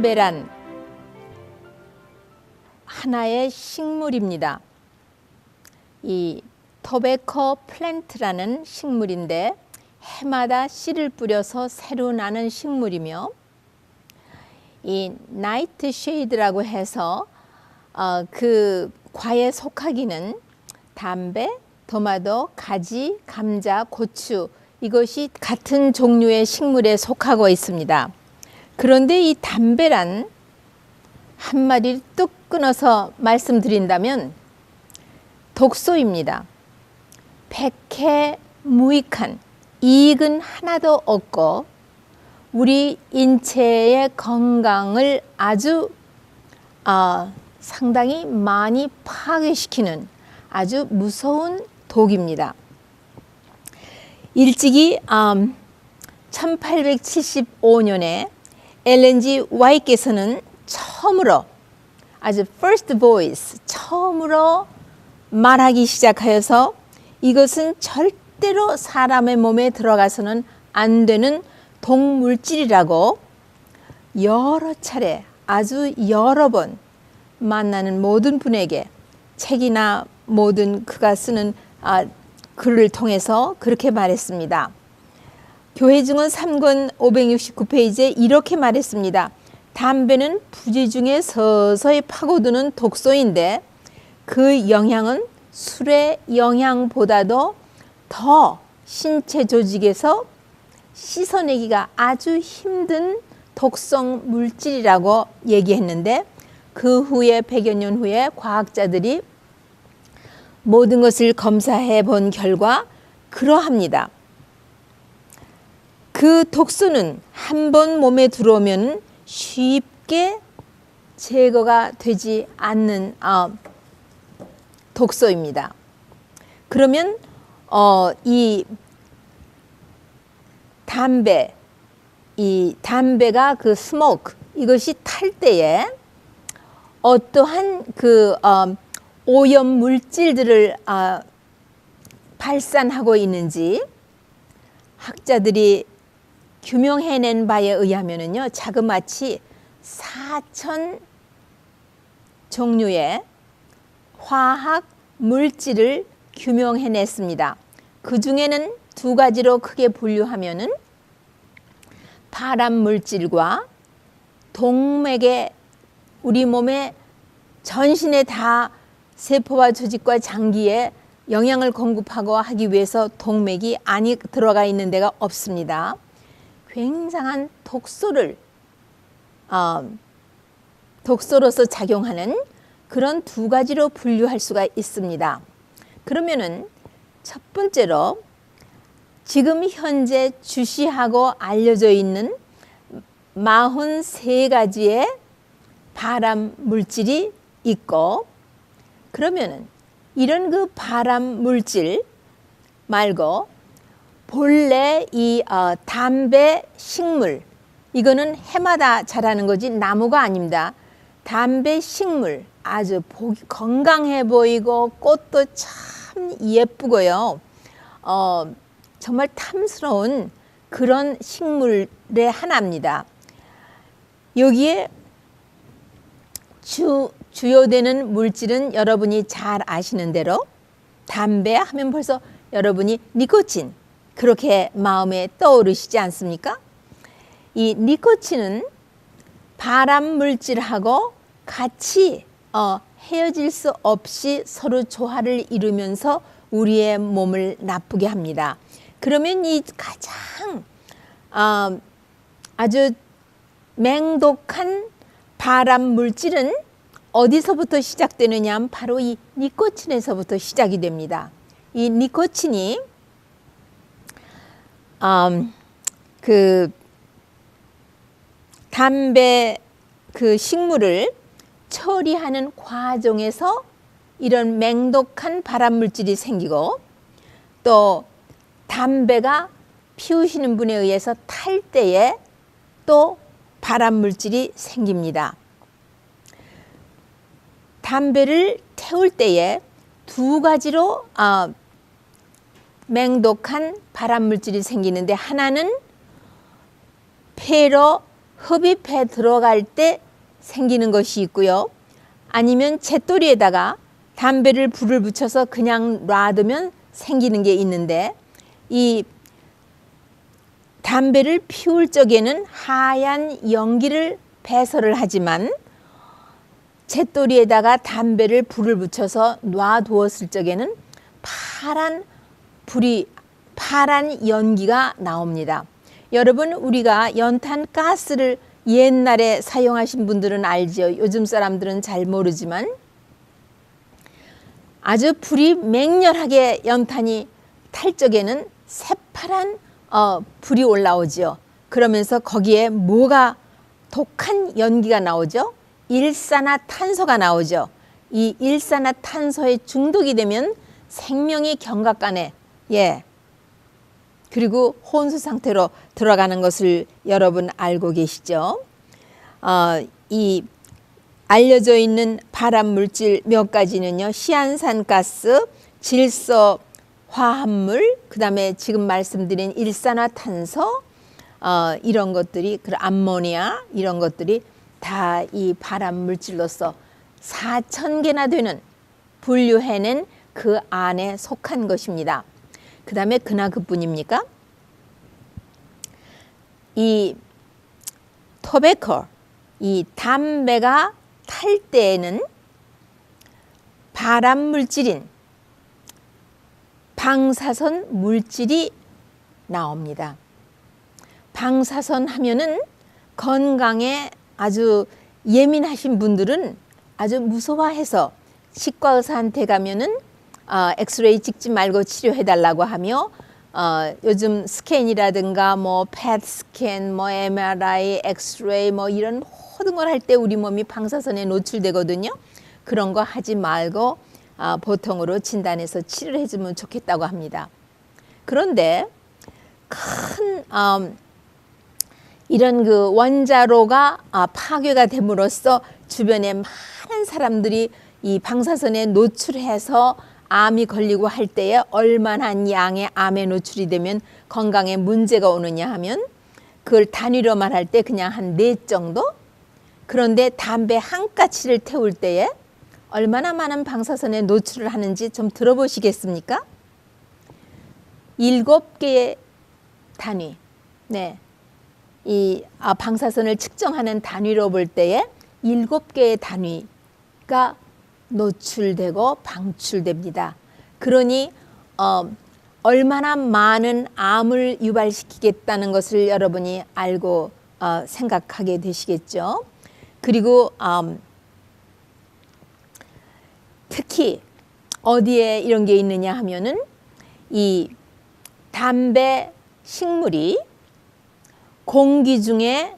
담배란 하나의 식물입니다. 이 토베커 플랜트라는 식물인데 해마다 씨를 뿌려서 새로 나는 식물이며 이 나이트 쉐이드라고 해서 어, 그 과에 속하기는 담배, 토마토, 가지, 감자, 고추 이것이 같은 종류의 식물에 속하고 있습니다. 그런데 이 담배란 한 마디를 뚝 끊어서 말씀드린다면 독소입니다. 백해 무익한 이익은 하나도 없고 우리 인체의 건강을 아주 어, 상당히 많이 파괴시키는 아주 무서운 독입니다. 일찍이 음, 1875년에 엘렌지 와이께서는 처음으로 아주 first voice 처음으로 말하기 시작하여서 이것은 절대로 사람의 몸에 들어가서는 안 되는 동물질이라고 여러 차례 아주 여러 번 만나는 모든 분에게 책이나 모든 그가 쓰는 아, 글을 통해서 그렇게 말했습니다. 교회 증언 3권 569페이지에 이렇게 말했습니다. 담배는 부지 중에 서서히 파고드는 독소인데 그 영향은 술의 영향보다도 더 신체 조직에서 씻어내기가 아주 힘든 독성 물질이라고 얘기했는데 그 후에 100여 년 후에 과학자들이 모든 것을 검사해 본 결과 그러합니다. 그 독소는 한 번 몸에 들어오면 쉽게 제거가 되지 않는 어, 독소입니다. 그러면 어, 이 담배, 이 담배가 그 스모크 이것이 탈 때에 어떠한 그 어, 오염 물질들을 어, 발산하고 있는지 학자들이 규명해낸 바에 의하면은요 자그마치 4천 종류의 화학 물질을 규명해냈습니다. 그 중에는 두 가지로 크게 분류하면은 발암 물질과 동맥에 우리 몸에 전신에 다 세포와 조직과 장기에 영양을 공급하고 하기 위해서 동맥이 안이 들어가 있는 데가 없습니다. 굉장한 독소를 어, 독소로서 작용하는 그런 두 가지로 분류할 수가 있습니다. 그러면은 첫 번째로 지금 현재 주시하고 알려져 있는 43가지의 발암 물질이 있고 그러면은 이런 그 발암 물질 말고 본래 이 어, 담배 식물 이거는 해마다 자라는 거지 나무가 아닙니다. 담배 식물 아주 보기 건강해 보이고 꽃도 참 예쁘고요. 어, 정말 탐스러운 그런 식물의 하나입니다. 여기에 주, 주요되는 물질은 여러분이 잘 아시는 대로 담배 하면 벌써 여러분이 니코틴 그렇게 마음에 떠오르시지 않습니까? 이 니코틴은 발암 물질하고 같이 어, 헤어질 수 없이 서로 조화를 이루면서 우리의 몸을 나쁘게 합니다. 그러면 이 가장 어, 아주 맹독한 발암 물질은 어디서부터 시작되느냐 하면 바로 이 니코틴에서부터 시작이 됩니다. 이 니코틴이 음, 그 담배 그 식물을 처리하는 과정에서 이런 맹독한 발암 물질이 생기고 또 담배가 피우시는 분에 의해서 탈 때에 또 발암 물질이 생깁니다. 담배를 태울 때에 두 가지로 어, 맹독한 발암 물질이 생기는데 하나는 폐로 흡입해 들어갈 때 생기는 것이 있고요. 아니면 잿돌이에다가 담배를 불을 붙여서 그냥 놔두면 생기는 게 있는데 이 담배를 피울 적에는 하얀 연기를 배설을 하지만 잿돌이에다가 담배를 불을 붙여서 놔두었을 적에는 파란 불이 파란 연기가 나옵니다. 여러분 우리가 연탄 가스를 옛날에 사용하신 분들은 알죠. 요즘 사람들은 잘 모르지만 아주 불이 맹렬하게 연탄이 탈 적에는 새파란 어, 불이 올라오죠. 그러면서 거기에 뭐가 독한 연기가 나오죠. 일산화탄소가 나오죠. 이 일산화탄소에 중독이 되면 생명이 경각간에 예 그리고 혼수 상태로 들어가는 것을 여러분 알고 계시죠? 어, 이 알려져 있는 발암 물질 몇 가지는요. 시안산가스, 질소 화합물, 그다음에 지금 말씀드린 일산화탄소 어, 이런 것들이 그 암모니아 이런 것들이 다 이 발암 물질로서 4천 개나 되는 분류해낸 그 안에 속한 것입니다. 그 다음에 그나 그뿐입니까? 이 토베커, 이 담배가 탈 때에는 발암 물질인 방사선 물질이 나옵니다. 방사선 하면은 건강에 아주 예민하신 분들은 아주 무서워해서 치과 의사한테 가면은 어, 엑스레이 찍지 말고 치료해 달라고 하며 어, 요즘 스캔이라든가 뭐펫 스캔, 뭐 MRI, 엑스레이 뭐 이런 모든 걸 할 때 우리 몸이 방사선에 노출되거든요. 그런 거 하지 말고 어, 보통으로 진단해서 치료를 해주면 좋겠다고 합니다. 그런데 큰 음, 이런 그 원자로가 아, 파괴가 됨으로써 주변에 많은 사람들이 이 방사선에 노출해서 암이 걸리고 할 때에 얼마나 양의 암에 노출이 되면 건강에 문제가 오느냐 하면 그걸 단위로 말할 때 그냥 한 네 정도? 그런데 담배 한 가치를 태울 때에 얼마나 많은 방사선에 노출을 하는지 좀 들어보시겠습니까? 일곱 개의 단위. 네. 이 아, 방사선을 측정하는 단위로 볼 때에 일곱 개의 단위가 노출되고 방출됩니다. 그러니 어, 얼마나 많은 암을 유발시키겠다는 것을 여러분이 알고 어, 생각하게 되시겠죠. 그리고 음, 특히 어디에 이런 게 있느냐 하면은 이 담배 식물이 공기 중에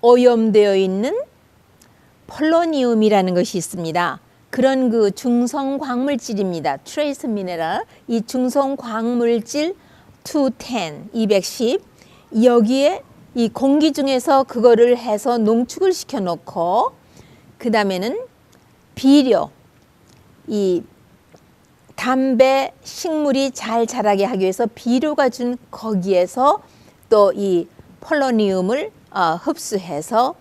오염되어 있는 폴로니움이라는 것이 있습니다. 그런 그 중성 광물질입니다. 트레이스 미네랄. 이 중성 광물질 210, 210 여기에 이 공기 중에서 그거를 해서 농축을 시켜 놓고 그 다음에는 비료 이 담배 식물이 잘 자라게 하기 위해서 비료가 준 거기에서 또 이 폴로니움을 어, 흡수해서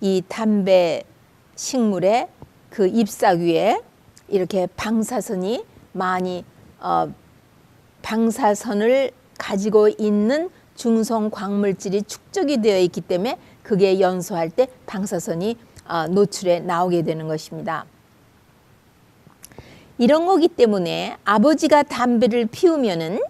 이 담배 식물의 그 잎사귀에 이렇게 방사선이 많이 어, 방사선을 가지고 있는 중성 광물질이 축적이 되어 있기 때문에 그게 연소할 때 방사선이 어, 노출에 나오게 되는 것입니다. 이런 거기 때문에 아버지가 담배를 피우면은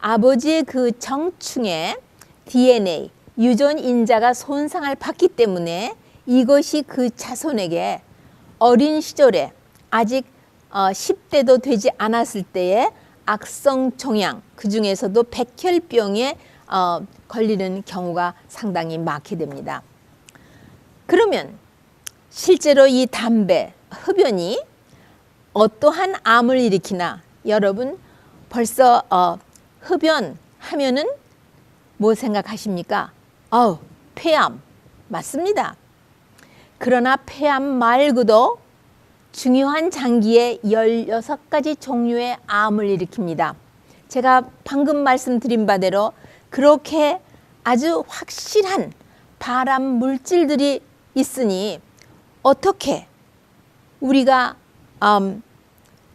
아버지의 그 정충에 DNA 유전 인자가 손상을 받기 때문에 이것이 그 자손에게 어린 시절에 아직 어, 10대도 되지 않았을 때에 악성 종양 그 중에서도 백혈병에 어, 걸리는 경우가 상당히 많게 됩니다. 그러면 실제로 이 담배 흡연이 어떠한 암을 일으키나 여러분 벌써 어, 흡연 하면은 뭐 생각하십니까? 어, 폐암 맞습니다. 그러나 폐암 말고도 중요한 장기에 16가지 종류의 암을 일으킵니다. 제가 방금 말씀드린 바대로 그렇게 아주 확실한 발암 물질들이 있으니 어떻게 우리가 음,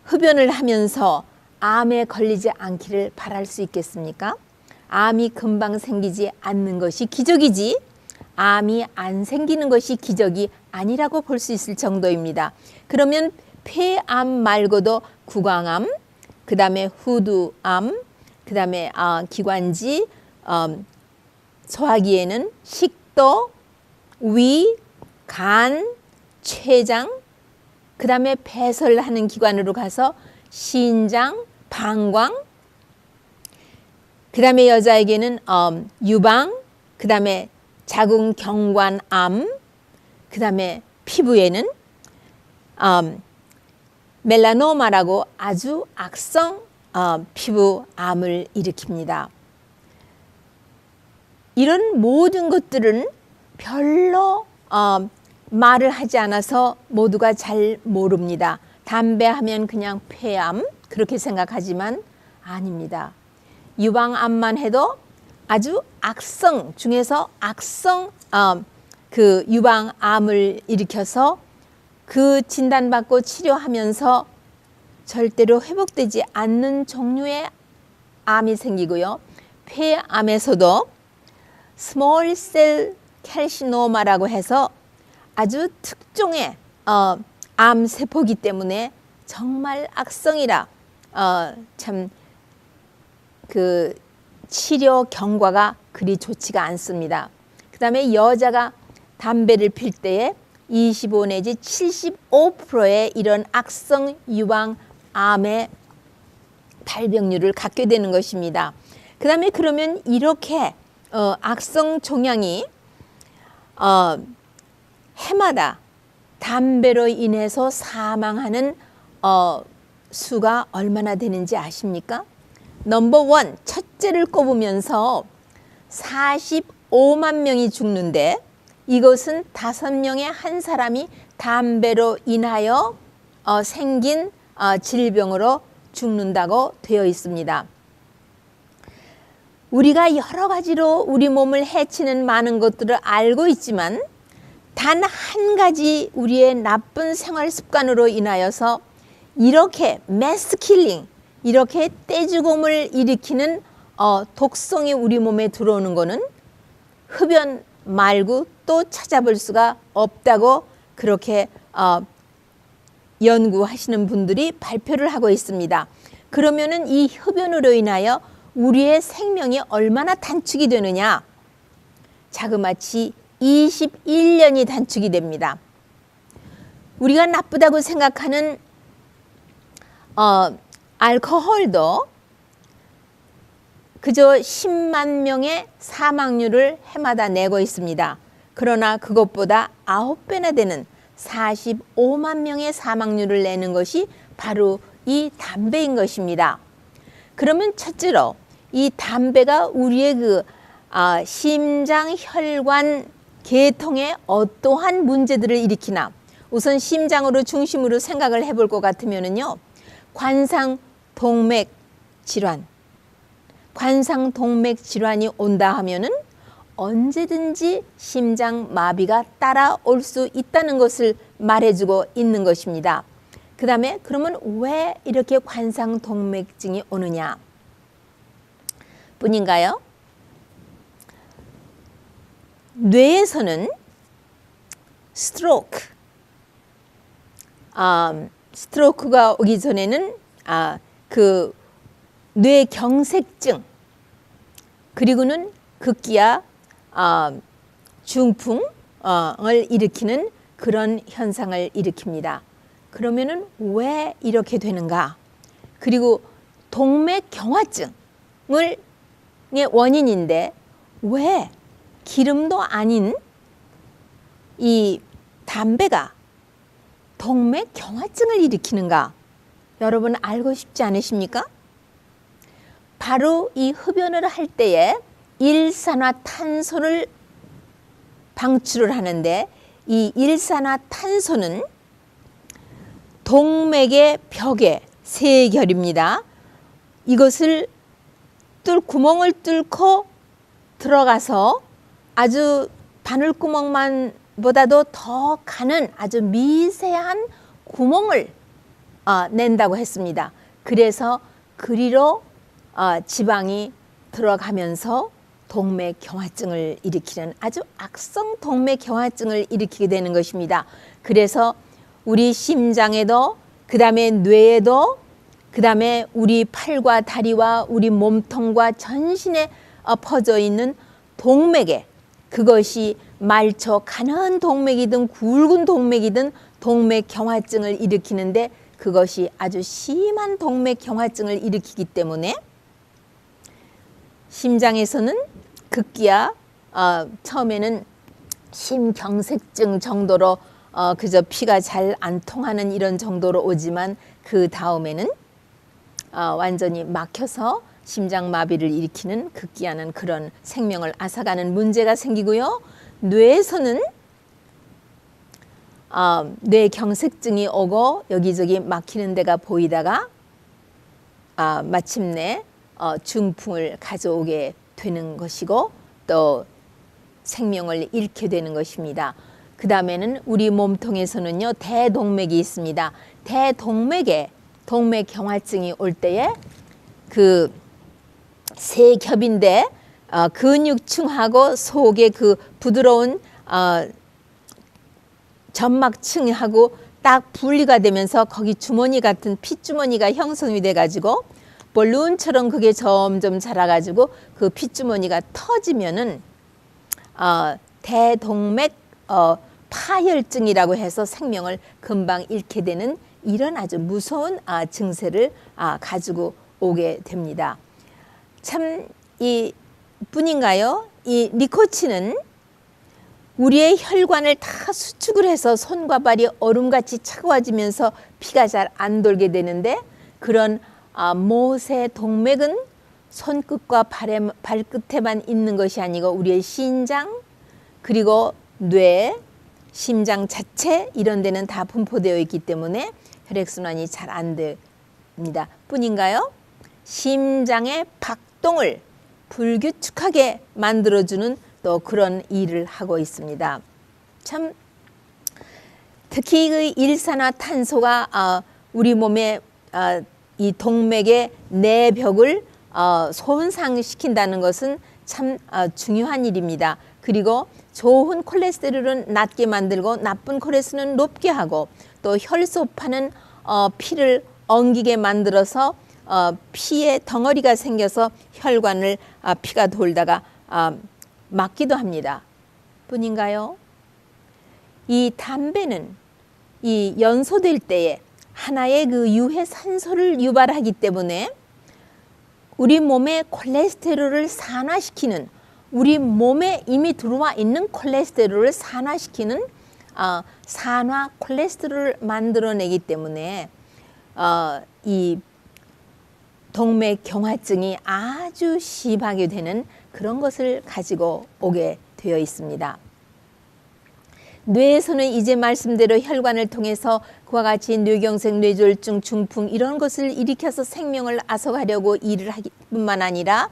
흡연을 하면서 암에 걸리지 않기를 바랄 수 있겠습니까? 암이 금방 생기지 않는 것이 기적이지 암이 안 생기는 것이 기적이 아니라고 볼 수 있을 정도입니다. 그러면 폐암 말고도 구강암, 그 다음에 후두암, 그 다음에 아, 기관지, 음, 소화기에는 식도, 위, 간, 췌장, 그 다음에 배설하는 기관으로 가서 신장, 방광, 그 다음에 여자에게는 음, 유방, 그 다음에 자궁 경관암, 그 다음에 피부에는 음, 멜라노마라고 아주 악성 어, 피부암을 일으킵니다. 이런 모든 것들은 별로 어, 말을 하지 않아서 모두가 잘 모릅니다. 담배 하면 그냥 폐암 그렇게 생각하지만 아닙니다. 유방암만 해도 아주 악성 중에서 악성 어, 그 유방암을 일으켜서 그 진단받고 치료하면서 절대로 회복되지 않는 종류의 암이 생기고요. 폐암에서도 스몰 셀 캘시노마라고 해서 아주 특종의 어, 암 세포기 때문에 정말 악성이라 어, 참그 치료 경과가 그리 좋지가 않습니다. 그 다음에 여자가 담배를 필 때에 25 내지 75%의 이런 악성 유방 암의 발병률을 갖게 되는 것입니다. 그 다음에 그러면 이렇게 어, 악성 종양이 어, 해마다 담배로 인해서 사망하는 어, 수가 얼마나 되는지 아십니까? 넘버 원, 첫째를 꼽으면서 45만 명이 죽는데 이것은 다섯 명의 한 사람이 담배로 인하여 어, 생긴 어, 질병으로 죽는다고 되어 있습니다. 우리가 여러 가지로 우리 몸을 해치는 많은 것들을 알고 있지만 단 한 가지 우리의 나쁜 생활 습관으로 인하여서 이렇게 매스 킬링, 이렇게 떼죽음을 일으키는 어, 독성이 우리 몸에 들어오는 것은 흡연 말고 또 찾아볼 수가 없다고 그렇게 어, 연구하시는 분들이 발표를 하고 있습니다. 그러면은 이 흡연으로 인하여 우리의 생명이 얼마나 단축이 되느냐? 자그마치 21년이 단축이 됩니다. 우리가 나쁘다고 생각하는 어, 알코올도 그저 10만 명의 사망률을 해마다 내고 있습니다. 그러나 그것보다 9배나 되는 45만 명의 사망률을 내는 것이 바로 이 담배인 것입니다. 그러면 첫째로 이 담배가 우리의 그 아, 심장 혈관 계통에 어떠한 문제들을 일으키나 우선 심장으로 중심으로 생각을 해볼 것 같으면은요 관상 동맥 질환 관상 동맥 질환이 온다 하면은 언제든지 심장 마비가 따라올 수 있다는 것을 말해주고 있는 것입니다. 그 다음에 그러면 왜 이렇게 관상 동맥증이 오느냐? 뿐인가요? 뇌에서는 스트로크, 아, 스트로크가 오기 전에는 아, 그 뇌경색증 그리고는 급기야 어, 중풍을 일으키는 그런 현상을 일으킵니다. 그러면은 왜 이렇게 되는가? 그리고 동맥경화증을 원인인데 왜 기름도 아닌 이 담배가 동맥 경화증을 일으키는가? 여러분 알고 싶지 않으십니까? 바로 이 흡연을 할 때에 일산화탄소를 방출을 하는데 이 일산화탄소는 동맥의 벽에 세 결입니다. 이것을 뚫 구멍을 뚫고 들어가서 아주 바늘구멍만 보다도 더 가는 아주 미세한 구멍을 어, 낸다고 했습니다. 그래서 그리로 어, 지방이 들어가면서 동맥 경화증을 일으키는 아주 악성 동맥 경화증을 일으키게 되는 것입니다. 그래서 우리 심장에도 그다음에 뇌에도 그다음에 우리 팔과 다리와 우리 몸통과 전신에 어, 퍼져 있는 동맥에 그것이 말초 가는 동맥이든 굵은 동맥이든 동맥 경화증을 일으키는데 그것이 아주 심한 동맥 경화증을 일으키기 때문에 심장에서는 급기야 어, 처음에는 심경색증 정도로 어, 그저 피가 잘 안 통하는 이런 정도로 오지만 그 다음에는 어, 완전히 막혀서 심장 마비를 일으키는 급기야는 그런 생명을 앗아가는 문제가 생기고요. 뇌에서는 어, 뇌 경색증이 오고 여기저기 막히는 데가 보이다가 아, 마침내 어, 중풍을 가져오게 되는 것이고 또 생명을 잃게 되는 것입니다. 그 다음에는 우리 몸통에서는요 대동맥이 있습니다. 대동맥에 동맥 경화증이 올 때에 그 세 겹인데 어, 근육층하고 속에 그 부드러운 어, 점막층하고 딱 분리가 되면서 거기 주머니 같은 핏주머니가 형성이 돼 가지고 볼룬처럼 그게 점점 자라가지고 그 핏주머니가 터지면은 어, 대동맥 어, 파혈증이라고 해서 생명을 금방 잃게 되는 이런 아주 무서운 아, 증세를 아, 가지고 오게 됩니다. 참이 뿐인가요? 이 니코틴은 우리의 혈관을 다 수축을 해서 손과 발이 얼음같이 차가워지면서 피가 잘 안 돌게 되는데 그런 아, 모세 동맥은 손끝과 발에, 발끝에만 있는 것이 아니고 우리의 신장 그리고 뇌, 심장 자체 이런 데는 다 분포되어 있기 때문에 혈액순환이 잘 안 됩니다. 뿐인가요? 심장의 박동을 불규칙하게 만들어주는 또 그런 일을 하고 있습니다. 참 특히 그 일산화 탄소가 어, 우리 몸에 어, 이 동맥의 내벽을 어, 손상시킨다는 것은 참 중요한 일입니다. 그리고 좋은 콜레스테롤은 낮게 만들고 나쁜 콜레스테롤은 높게 하고 또 혈소파는 피를 엉기게 만들어서 피에 덩어리가 생겨서 혈관을 피가 돌다가 막기도 합니다. 뿐인가요? 이 담배는 이 연소될 때에 하나의 그 유해 산소를 유발하기 때문에 우리 몸의 콜레스테롤을 산화시키는 우리 몸에 이미 들어와 있는 콜레스테롤을 산화시키는 어, 산화 콜레스테롤을 만들어내기 때문에 어, 이 동맥 경화증이 아주 심하게 되는 그런 것을 가지고 오게 되어 있습니다. 뇌에서는 이제 말씀대로 혈관을 통해서 그와 같이 뇌경색, 뇌졸중, 중풍 이런 것을 일으켜서 생명을 앗아가려고 일을 하기 뿐만 아니라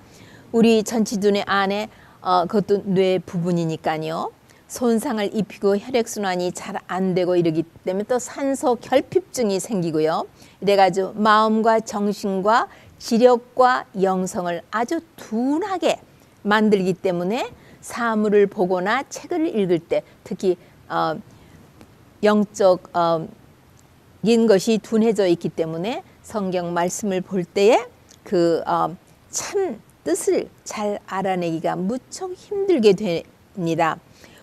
우리 전치두뇌 안에 어, 그것도 뇌 부분이니까요. 손상을 입히고 혈액순환이 잘 안 되고 이러기 때문에 또 산소 결핍증이 생기고요. 이래가지고 마음과 정신과 지력과 영성을 아주 둔하게 만들기 때문에 사물을 보거나 책을 읽을 때 특히 어, 영적 어, 인 것이 둔해져 있기 때문에 성경 말씀을 볼 때에 그참 어, 뜻을 잘 알아내기가 무척 힘들게 됩니다.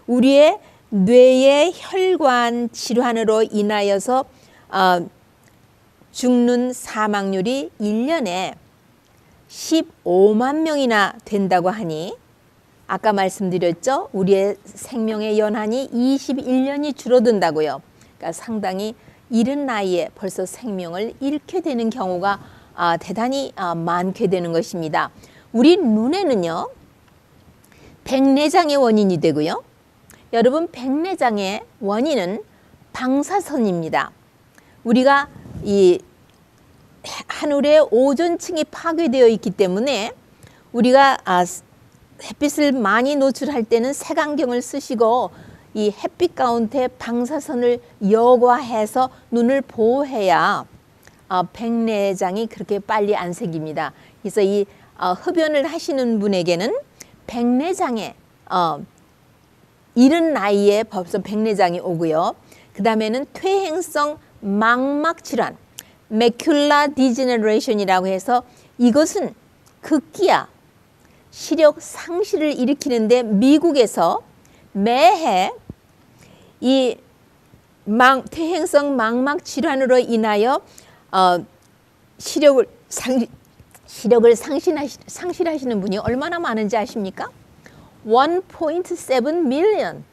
우리의 뇌의 혈관 질환으로 인하여서 어, 죽는 사망률이 1년에 15만 명이나 된다고 하니 아까 말씀드렸죠. 우리의 생명의 연한이 21년이 줄어든다고요. 그러니까 상당히 이른 나이에 벌써 생명을 잃게 되는 경우가 아, 대단히 아, 많게 되는 것입니다. 우리 눈에는요, 백내장의 원인이 되고요. 여러분, 백내장의 원인은 방사선입니다. 우리가 이 하늘의 오존층이 파괴되어 있기 때문에 우리가 아, 햇빛을 많이 노출할 때는 색안경을 쓰시고 이 햇빛 가운데 방사선을 여과해서 눈을 보호해야 어, 백내장이 그렇게 빨리 안 생깁니다. 그래서 이 어, 흡연을 하시는 분에게는 백내장에 어, 이른 나이에 벌써 백내장이 오고요. 그 다음에는 퇴행성 망막 질환, 매큘라 디제너레이션이라고 해서 이것은 극기야 시력 상실을 일으키는데 미국에서 매해 이 망, 퇴행성 망막 질환으로 인하여 어, 시력을 상 시력을 상실하시, 상실하시는 분이 얼마나 많은지 아십니까? 1.7 million.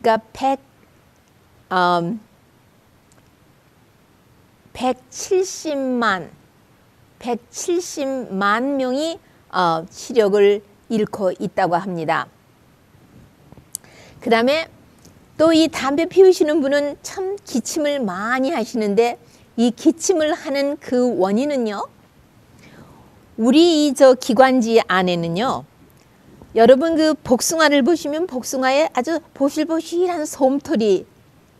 그러니까 100 음, 170만 170만 명이 어, 시력을 잃고 있다고 합니다. 그 다음에 또 이 담배 피우시는 분은 참 기침을 많이 하시는데 이 기침을 하는 그 원인은요. 우리 이 저 기관지 안에는요. 여러분 그 복숭아를 보시면 복숭아에 아주 보실보실한 솜털이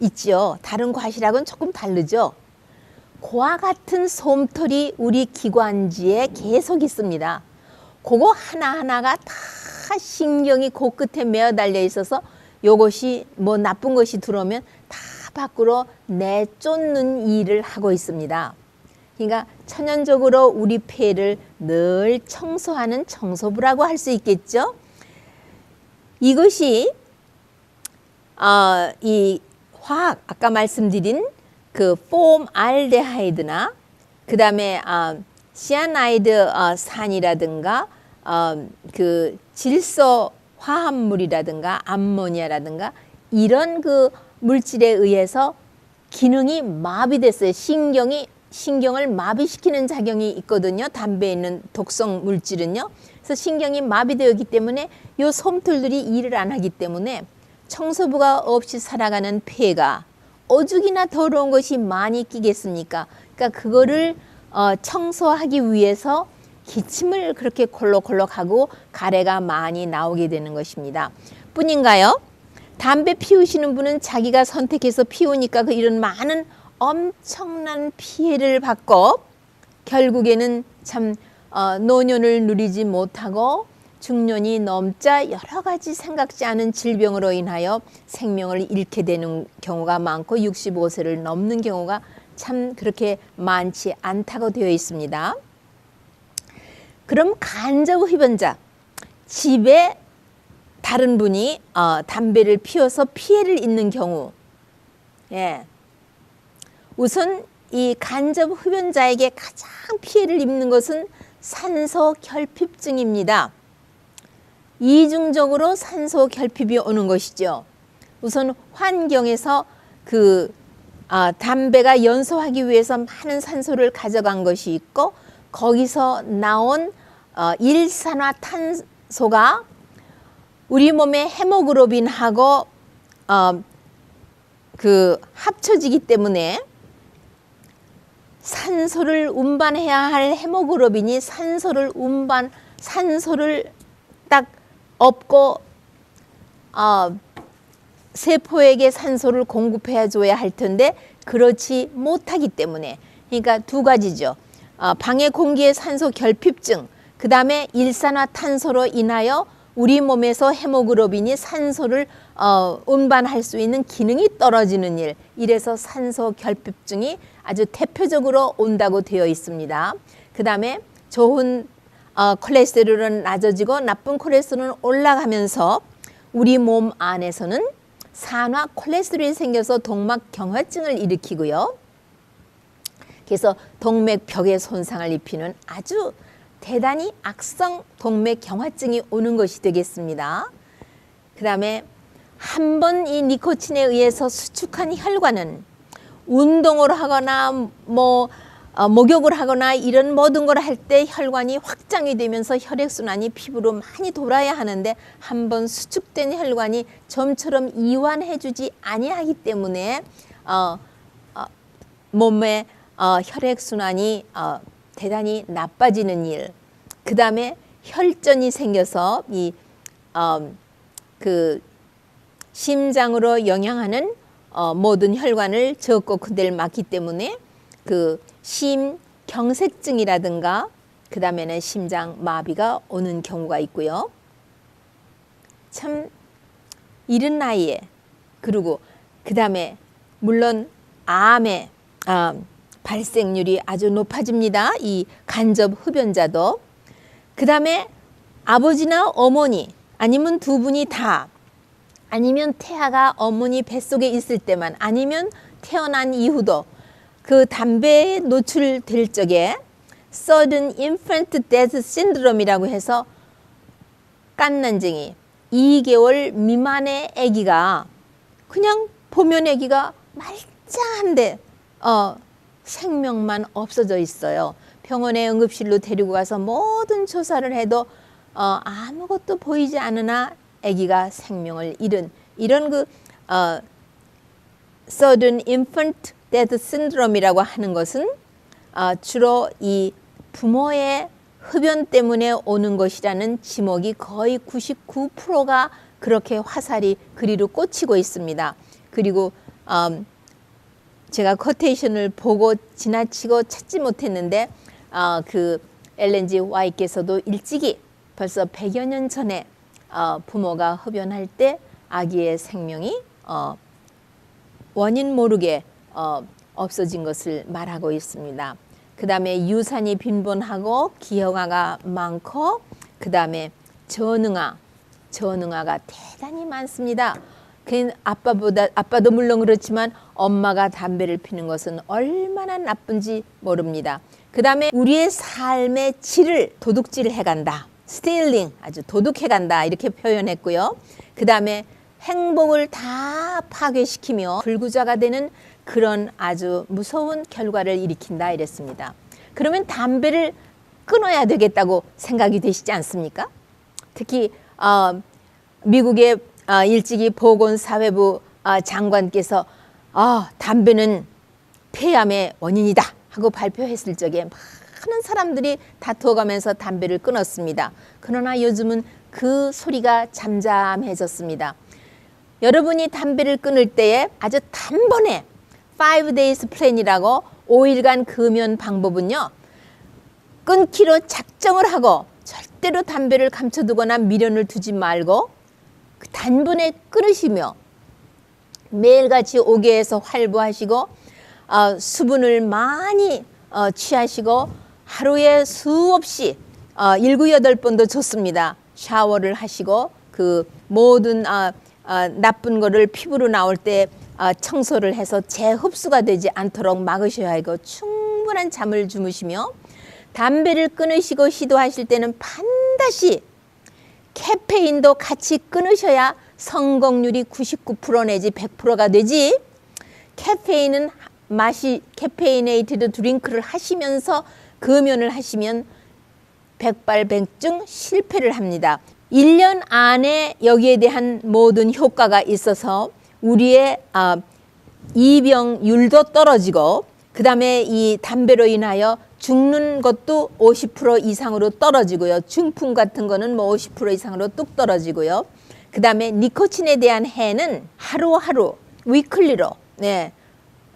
있죠. 다른 과실하고는 조금 다르죠. 그와 같은 솜털이 우리 기관지에 계속 있습니다. 그거 하나하나가 다 신경이 그 끝에 매어 달려 있어서 요것이 뭐 나쁜 것이 들어오면 다 밖으로 내쫓는 일을 하고 있습니다. 그러니까 천연적으로 우리 폐를 늘 청소하는 청소부라고 할 수 있겠죠. 이것이 어, 이 화학 아까 말씀드린 그 폼알데하이드나 그 다음에 어, 시아나이드 어, 산이라든가 어, 그 질소 화합물이라든가 암모니아라든가 이런 그 물질에 의해서 기능이 마비됐어요. 신경이 신경을 마비시키는 작용이 있거든요. 담배에 있는 독성 물질은요. 그래서 신경이 마비되었기 때문에 요 솜털들이 일을 안 하기 때문에 청소부가 없이 살아가는 폐가 오죽이나 더러운 것이 많이 끼겠습니까? 그러니까 그거를 어, 청소하기 위해서 기침을 그렇게 콜록콜록하고 가래가 많이 나오게 되는 것입니다. 뿐인가요? 담배 피우시는 분은 자기가 선택해서 피우니까 그 이런 많은 엄청난 피해를 받고 결국에는 참 어, 노년을 누리지 못하고 중년이 넘자 여러 가지 생각지 않은 질병으로 인하여 생명을 잃게 되는 경우가 많고 65세를 넘는 경우가 참 그렇게 많지 않다고 되어 있습니다. 그럼 간접 흡연자 집에 다른 분이 어, 담배를 피워서 피해를 입는 경우, 예, 우선 이 간접 흡연자에게 가장 피해를 입는 것은 산소 결핍증입니다. 이중적으로 산소 결핍이 오는 것이죠. 우선 환경에서 그 아, 담배가 연소하기 위해서 많은 산소를 가져간 것이 있고 거기서 나온 어, 일산화탄소가 우리 몸의 헤모글로빈하고 어, 그 합쳐지기 때문에 산소를 운반해야 할 헤모글로빈이 산소를 운반 산소를 딱 없고 어, 세포에게 산소를 공급해 줘야 할 텐데 그렇지 못하기 때문에 그러니까 두 가지죠. 어, 방해 공기의 산소 결핍증, 그 다음에 일산화탄소로 인하여 우리 몸에서 헤모글로빈이 산소를 어, 운반할 수 있는 기능이 떨어지는 일, 이래서 산소 결핍증이 아주 대표적으로 온다고 되어 있습니다. 그 다음에 좋은 어, 콜레스테롤은 낮아지고 나쁜 콜레스테롤은 올라가면서 우리 몸 안에서는 산화 콜레스테롤이 생겨서 동맥 경화증을 일으키고요. 그래서 동맥벽에 손상을 입히는 아주 대단히 악성 동맥 경화증이 오는 것이 되겠습니다. 그 다음에 한 번 이 니코틴에 의해서 수축한 혈관은 운동을 하거나 뭐 어, 목욕을 하거나 이런 모든 걸 할 때 혈관이 확장이 되면서 혈액순환이 피부로 많이 돌아야 하는데 한번 수축된 혈관이 점처럼 이완해주지 아니하기 때문에 어, 어, 몸의 어, 혈액순환이 어, 대단히 나빠지는 일. 그 다음에 혈전이 생겨서 이 어, 그 심장으로 영향하는 어, 모든 혈관을 적고 그대를 막기 때문에 그 심 경색증이라든가 그 다음에는 심장 마비가 오는 경우가 있고요. 참 이른 나이에 그리고 그 다음에 물론 암의 아, 발생률이 아주 높아집니다. 이 간접 흡연자도 그 다음에 아버지나 어머니 아니면 두 분이 다 아니면 태아가 어머니 뱃속에 있을 때만 아니면 태어난 이후도 그 담배에 노출될 적에 sudden infant death syndrome이라고 해서 깐난쟁이 2개월 미만의 아기가 그냥 보면 아기가 말짱한데 어, 생명만 없어져 있어요. 병원에 응급실로 데리고 가서 모든 조사를 해도 어, 아무것도 보이지 않으나 아기가 생명을 잃은 이런 그 어, sudden infant death syndrome이라고 하는 것은 어, 주로 이 부모의 흡연 때문에 오는 것이라는 지목이 거의 99%가 그렇게 화살이 그리로 꽂히고 있습니다. 그리고 음, 제가 커테이션을 보고 지나치고 찾지 못했는데 어, 그 엘렌지 와이께서도 일찍이 벌써 100여 년 전에 어, 부모가 흡연할 때 아기의 생명이 어, 원인 모르게 어, 없어진 것을 말하고 있습니다. 그 다음에 유산이 빈번하고 기형아가 많고 그 다음에 전응아, 전응아가 대단히 많습니다. 그 아빠보다 아빠도 물론 그렇지만 엄마가 담배를 피는 것은 얼마나 나쁜지 모릅니다. 그 다음에 우리의 삶의 질을 도둑질 해간다. 스테일링 아주 도둑해간다 이렇게 표현했고요. 그 다음에 행복을 다 파괴시키며 불구자가 되는 그런 아주 무서운 결과를 일으킨다 이랬습니다. 그러면 담배를 끊어야 되겠다고 생각이 되시지 않습니까? 특히 어, 미국의 어, 일찍이 보건사회부 어, 장관께서 어, 담배는 폐암의 원인이다 하고 발표했을 적에 많은 사람들이 다투어가면서 담배를 끊었습니다. 그러나 요즘은 그 소리가 잠잠해졌습니다. 여러분이 담배를 끊을 때에 아주 단번에 5 days plan이라고 5일간 금연 방법은요. 끊기로 작정을 하고 절대로 담배를 감춰두거나 미련을 두지 말고 그 단번에 끊으시며 매일같이 오게해서 활보하시고 어, 수분을 많이 어, 취하시고 하루에 수없이 어, 일구 여덟 번도 좋습니다. 샤워를 하시고 그 모든 아, 아, 나쁜 거를 피부로 나올 때 아, 청소를 해서 재흡수가 되지 않도록 막으셔야 하고 충분한 잠을 주무시며 담배를 끊으시고 시도하실 때는 반드시 카페인도 같이 끊으셔야 성공률이 99% 내지 100%가 되지. 카페인은 맛이 카페이네이티드 드링크를 하시면서 금연을 하시면 백발백중 실패를 합니다. 1년 안에 여기에 대한 모든 효과가 있어서 우리의 아, 이병률도 떨어지고 그 다음에 이 담배로 인하여 죽는 것도 50% 이상으로 떨어지고요. 중풍 같은 거는 뭐 50% 이상으로 뚝 떨어지고요. 그 다음에 니코틴에 대한 해는 하루하루 위클리로 네,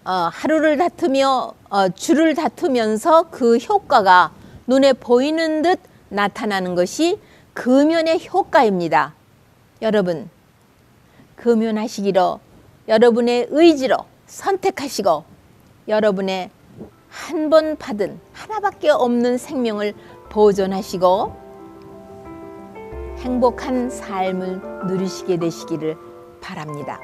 어, 하루를 다투며 어, 주를 다투면서 그 효과가 눈에 보이는 듯 나타나는 것이 금연의 효과입니다. 여러분 금연하시기로 여러분의 의지로 선택하시고 여러분의 한 번 받은 하나밖에 없는 생명을 보존하시고 행복한 삶을 누리시게 되시기를 바랍니다.